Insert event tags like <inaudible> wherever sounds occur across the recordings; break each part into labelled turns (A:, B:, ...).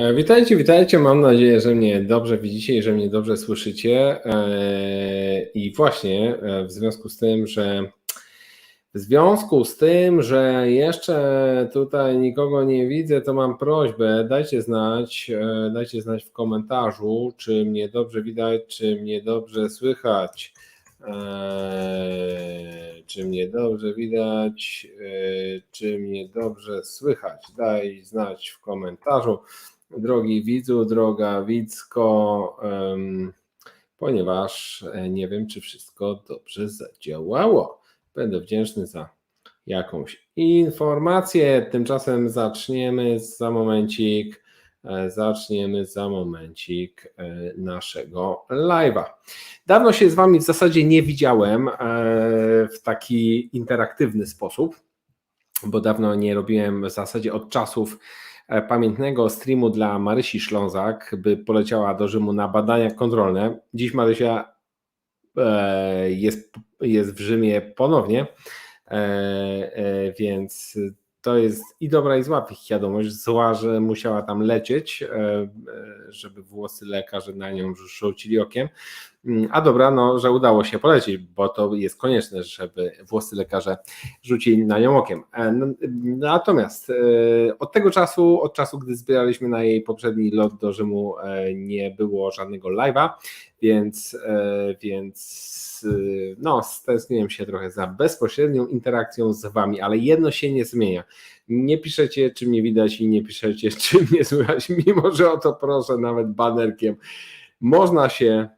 A: E, Witajcie, witajcie. Mam nadzieję, że mnie dobrze widzicie i że mnie dobrze słyszycie. E, I właśnie e, w związku z tym, że w związku z tym, że jeszcze tutaj nikogo nie widzę, to mam prośbę, dajcie znać, dajcie znać w komentarzu, czy mnie dobrze widać, czy mnie dobrze słychać. Czy mnie dobrze widać, czy mnie dobrze słychać? Daj znać w komentarzu drogi widzu, droga widzko, ponieważ e, nie wiem, czy wszystko dobrze zadziałało. Będę wdzięczny za jakąś informację. Tymczasem zaczniemy za momencik. E, zaczniemy za momencik e, naszego live'a. Dawno się z Wami w zasadzie nie widziałem w taki interaktywny sposób, bo dawno nie robiłem w zasadzie od czasów pamiętnego streamu dla Marysi Szlązak, by poleciała do Rzymu na badania kontrolne. Dziś Marysia e, jest, jest w Rzymie ponownie, e, więc to jest i dobra i zła wiadomość. Zła, że musiała tam lecieć, żeby włosy lekarze na nią rzucili okiem. Mm, a dobra, no, że udało się polecieć, bo to jest konieczne, żeby włosy lekarze rzucili na nią okiem. E, natomiast e, od tego czasu, od czasu, gdy zbieraliśmy na jej poprzedni lot do Rzymu, e, nie było żadnego live'a, więc, więc no, stęskniłem się trochę za bezpośrednią interakcją z Wami, ale jedno się nie zmienia. Nie piszecie, czy mnie widać i nie piszecie, <laughs> czy mnie słychać, mimo że o to proszę nawet banerkiem. Można się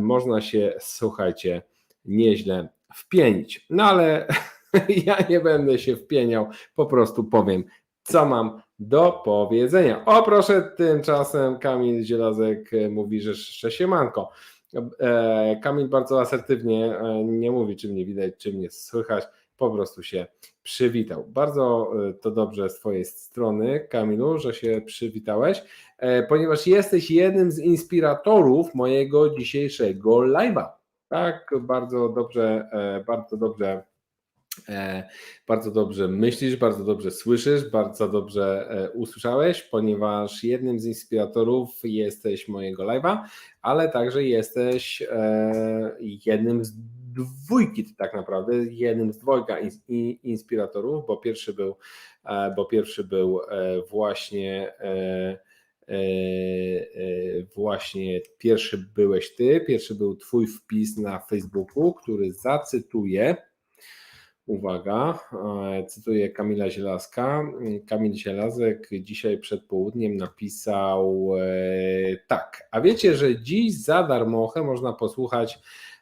A: można się, słuchajcie, nieźle wpienić. No ale <laughs> ja nie będę się wpieniał, po prostu powiem, co mam do powiedzenia. O proszę, tymczasem Kamil Zielazek mówi, że siemanko. E, Kamil bardzo asertywnie e, nie mówi, czy mnie widać, czy mnie słychać, po prostu się przywitał. Bardzo to dobrze z Twojej strony, Kamilu, że się przywitałeś. E, ponieważ jesteś jednym z inspiratorów mojego dzisiejszego live'a. Tak, bardzo dobrze, e, bardzo dobrze. E, bardzo dobrze myślisz, bardzo dobrze słyszysz, bardzo dobrze usłyszałeś, ponieważ jednym z inspiratorów jesteś mojego live'a, ale także jesteś jednym z dwójki tak naprawdę, jednym z dwojga inspiratorów, bo pierwszy był, bo pierwszy był właśnie E, e, właśnie pierwszy byłeś ty, pierwszy był twój wpis na Facebooku, który zacytuję. Uwaga, e, cytuję Kamila Zielaska. Kamil Zielazek dzisiaj przed południem napisał tak, a wiecie, że dziś za darmochę można posłuchać E,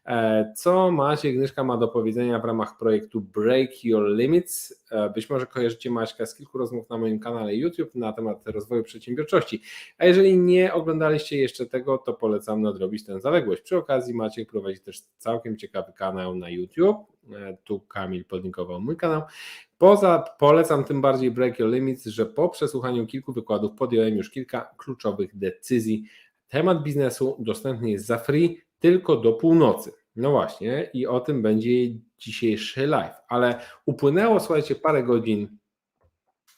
A: co Maciej Gnyszka ma do powiedzenia w ramach projektu Break Your Limits? E, być może kojarzycie Maćka z kilku rozmów na moim kanale YouTube na temat rozwoju przedsiębiorczości. A jeżeli nie oglądaliście jeszcze tego, to polecam nadrobić tę zaległość. Przy okazji Maciek prowadzi też całkiem ciekawy kanał na YouTube. E, tu Kamil podlinkował mój kanał. Poza polecam tym bardziej Break Your Limits, że po przesłuchaniu kilku wykładów podjąłem już kilka kluczowych decyzji. Temat biznesu dostępny jest za free tylko do północy. No właśnie, i o tym będzie dzisiejszy live. Ale upłynęło, słuchajcie, parę godzin,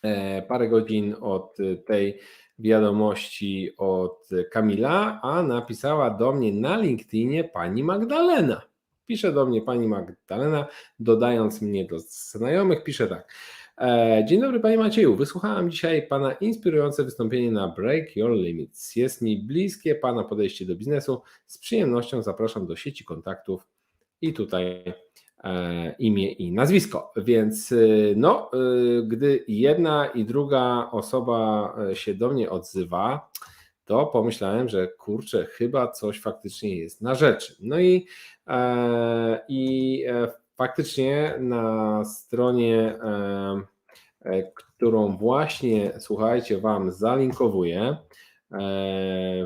A: e, parę godzin od tej wiadomości od Kamila, a napisała do mnie na LinkedInie pani Magdalena. Pisze do mnie pani Magdalena, dodając mnie do znajomych, pisze tak. E, dzień dobry Panie Macieju, wysłuchałem dzisiaj Pana inspirujące wystąpienie na Break Your Limits. Jest mi bliskie Pana podejście do biznesu. Z przyjemnością zapraszam do sieci kontaktów i tutaj e, imię i nazwisko. Więc e, no, gdy jedna i druga osoba się do mnie odzywa, to pomyślałem, że kurczę, chyba coś faktycznie jest na rzeczy. No i, i faktycznie na stronie, e, którą właśnie, słuchajcie, Wam zalinkowuję e,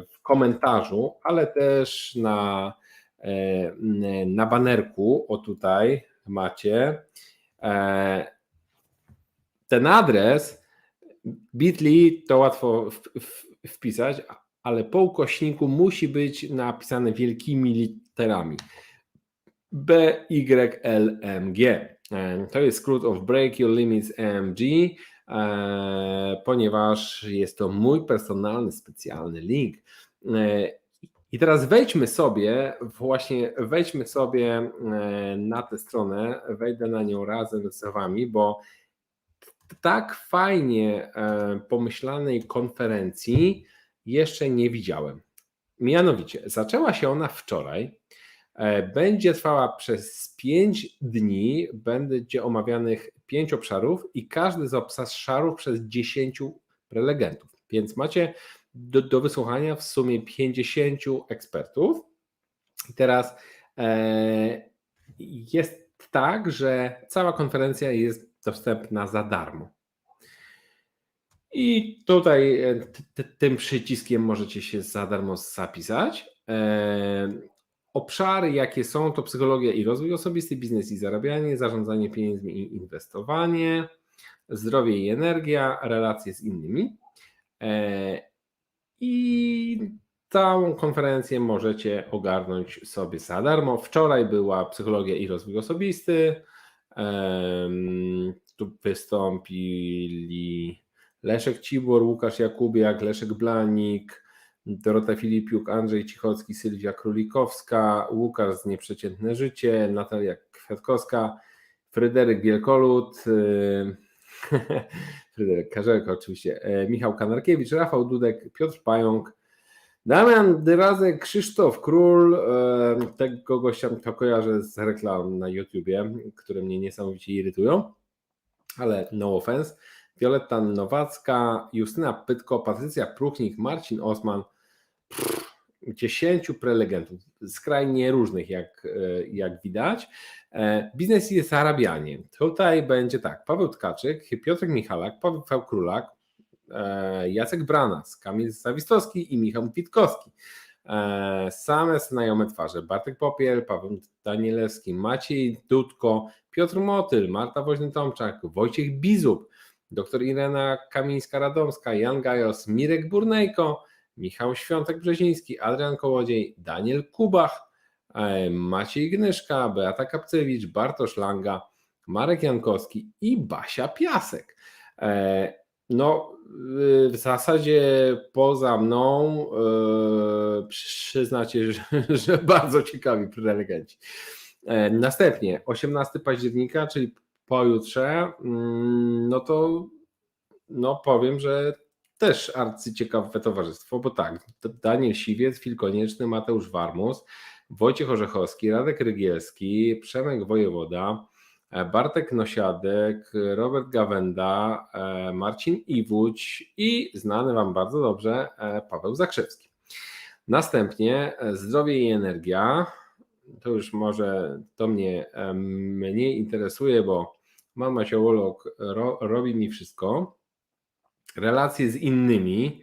A: w komentarzu, ale też na, e, na banerku, o tutaj macie ten adres bit.ly to łatwo wpisać, ale po ukośniku musi być napisane wielkimi literami. BYLMG. To jest skrót of Break Your Limits MG. e, ponieważ jest to mój personalny, specjalny link. E, I teraz wejdźmy sobie, właśnie wejdźmy sobie e, na tę stronę, wejdę na nią razem z Wami, bo tak fajnie e, pomyślanej konferencji jeszcze nie widziałem. Mianowicie, zaczęła się ona wczoraj. E, Będzie trwała przez 5 dni, będzie omawianych 5 obszarów i każdy z obszarów przez 10 prelegentów. Więc macie do, do wysłuchania w sumie 50 ekspertów. I teraz e, jest tak, że cała konferencja jest dostępna za darmo. I tutaj e, t- t- tym przyciskiem możecie się za darmo zapisać. E, Obszary, jakie są, to psychologia i rozwój osobisty, biznes i zarabianie, zarządzanie pieniędzmi i inwestowanie, zdrowie i energia, relacje z innymi. E, I całą konferencję możecie ogarnąć sobie za darmo. Wczoraj była psychologia i rozwój osobisty. Tu wystąpili Leszek Cibor, Łukasz Jakubiak, Leszek Blanik, Dorota Filipiuk, Andrzej Cichocki, Sylwia Królikowska, Łukasz z Nieprzeciętne Życie, Natalia Kwiatkowska, Fryderyk Wielkolud, y, <laughs> Fryderyk Karzelka oczywiście, e, Michał Kanarkiewicz, Rafał Dudek, Piotr Pająk, Damian Dyrazek, Krzysztof Król, e, tego gościa to kojarzę z reklam na YouTubie, które mnie niesamowicie irytują, ale no offense. Wioletta Nowacka, Justyna Pytko, Patrycja Pruchnik, Marcin Osman, 10 prelegentów, skrajnie różnych, jak, e, jak widać. E, Biznes i zarabianie. Tutaj będzie tak, Paweł Tkaczyk, Piotr Michalak, Paweł Królak, e, Jacek Branas, Kamil Zawistowski i Michał Witkowski. Same znajome twarze, Bartek Popiel, Paweł Danielewski, Maciej Dudko, Piotr Motyl, Marta Woźny-Tomczak, Wojciech Bizub, dr Irena Kamińska-Radomska, Jan Gajos, Mirek Burnejko, Michał Świątek-Brzeziński, Adrian Kołodziej, Daniel Kubach, e, Maciej Gnyszka, Beata Kapcewicz, Bartosz Langa, Marek Jankowski i Basia Piasek. E, No, w zasadzie poza mną e, przyznacie, że, że bardzo ciekawi prelegenci. Następnie 18 października, czyli pojutrze, mm, no to no powiem, że też arcyciekawe towarzystwo, bo tak, Daniel Siwiec, Fil Konieczny, Mateusz Warmus, Wojciech Orzechowski, Radek Rygielski, Przemek Wojewoda, e, Bartek Nosiadek, Robert Gawenda, e, Marcin Iwódź i znany Wam bardzo dobrze e, Paweł Zakrzewski. Następnie zdrowie i energia. To już może to mnie mniej interesuje, bo mama ciałolog ro, robi mi wszystko. Relacje z innymi,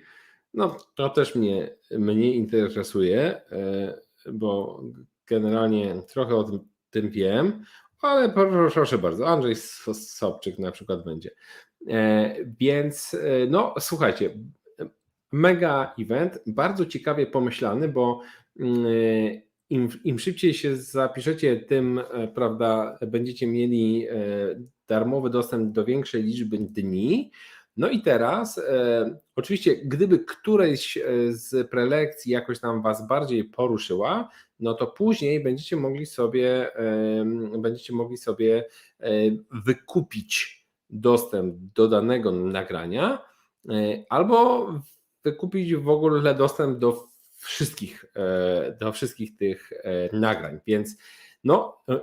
A: no to też mnie mniej interesuje, e, bo generalnie trochę o tym, tym wiem, ale proszę bardzo, Andrzej Sobczyk na przykład będzie. E, Więc e, no słuchajcie, mega event, bardzo ciekawie pomyślany, bo mm, im, im szybciej się zapiszecie, tym e, prawda, będziecie mieli e, darmowy dostęp do większej liczby dni. No i teraz, e, oczywiście, gdyby któreś e, z prelekcji jakoś tam Was bardziej poruszyła, no to później będziecie mogli sobie, e, będziecie mogli sobie e, wykupić dostęp do danego nagrania, e, albo wykupić w ogóle dostęp do wszystkich, e, do wszystkich tych e, nagrań. Więc no, e,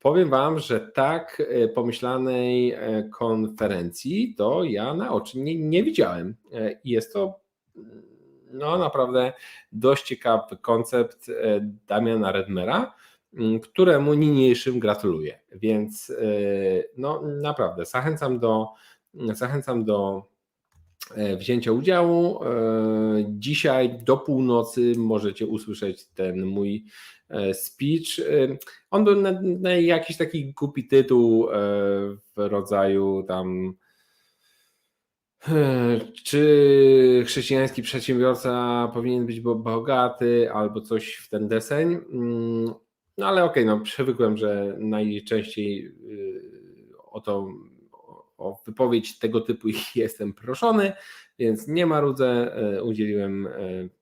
A: powiem Wam, że tak pomyślanej konferencji to ja na oczy nie, nie widziałem. I jest to mm, no, naprawdę dość ciekawy koncept Damiana Redmera, m, któremu niniejszym gratuluję. Więc no, naprawdę zachęcam do, zachęcam do wzięcia udziału. E, Dzisiaj do północy możecie usłyszeć ten mój e, speech. E, On był na, na jakiś taki głupi tytuł e, w rodzaju tam e, czy chrześcijański przedsiębiorca powinien być bo- bogaty albo coś w ten deseń. Mm, No ale okej, no przywykłem, że najczęściej y, o to, o, wypowiedź tego typu <laughs> jestem proszony, więc nie marudzę, e, udzieliłem e,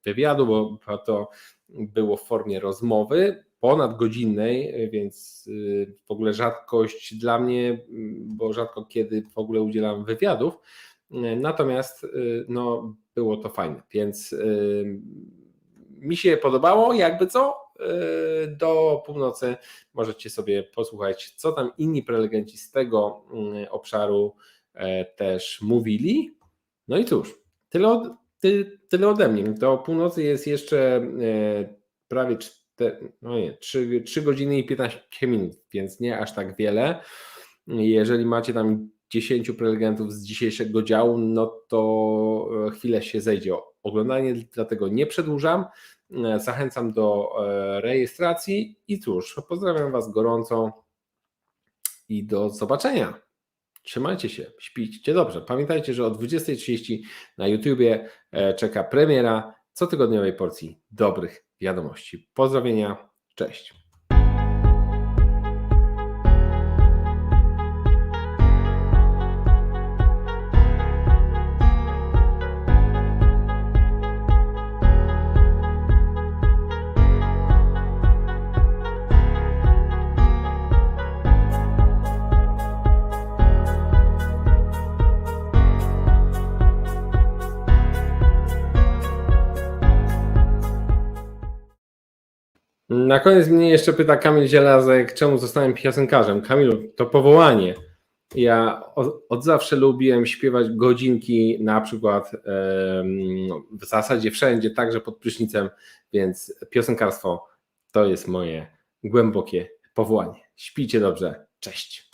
A: wywiadu, bo to było w formie rozmowy ponadgodzinnej, więc y, w ogóle rzadkość dla mnie, bo rzadko kiedy w ogóle udzielam wywiadów. Natomiast no, było to fajne, więc mi się podobało, jakby co, do północy możecie sobie posłuchać, co tam inni prelegenci z tego obszaru e, też mówili. No i cóż, tyle, od, ty, tyle ode mnie. Do północy jest jeszcze e, prawie 4, no nie, 3, 3 godziny i 15 minut, więc nie aż tak wiele. Jeżeli macie tam 10 prelegentów z dzisiejszego działu, no to e, chwilę się zejdzie oglądanie, dlatego nie przedłużam. E, zachęcam do rejestracji i cóż, pozdrawiam Was gorąco i do zobaczenia. Trzymajcie się, śpijcie dobrze. Pamiętajcie, że o 20.30 na YouTubie e, czeka premiera cotygodniowej porcji dobrych wiadomości. Pozdrowienia, cześć. Na koniec mnie jeszcze pyta Kamil Zielazek, czemu zostałem piosenkarzem. Kamilu, to powołanie. Ja od, zawsze lubiłem śpiewać godzinki, na przykład w zasadzie wszędzie, także pod prysznicem, więc piosenkarstwo to jest moje głębokie powołanie. Śpijcie dobrze. Cześć.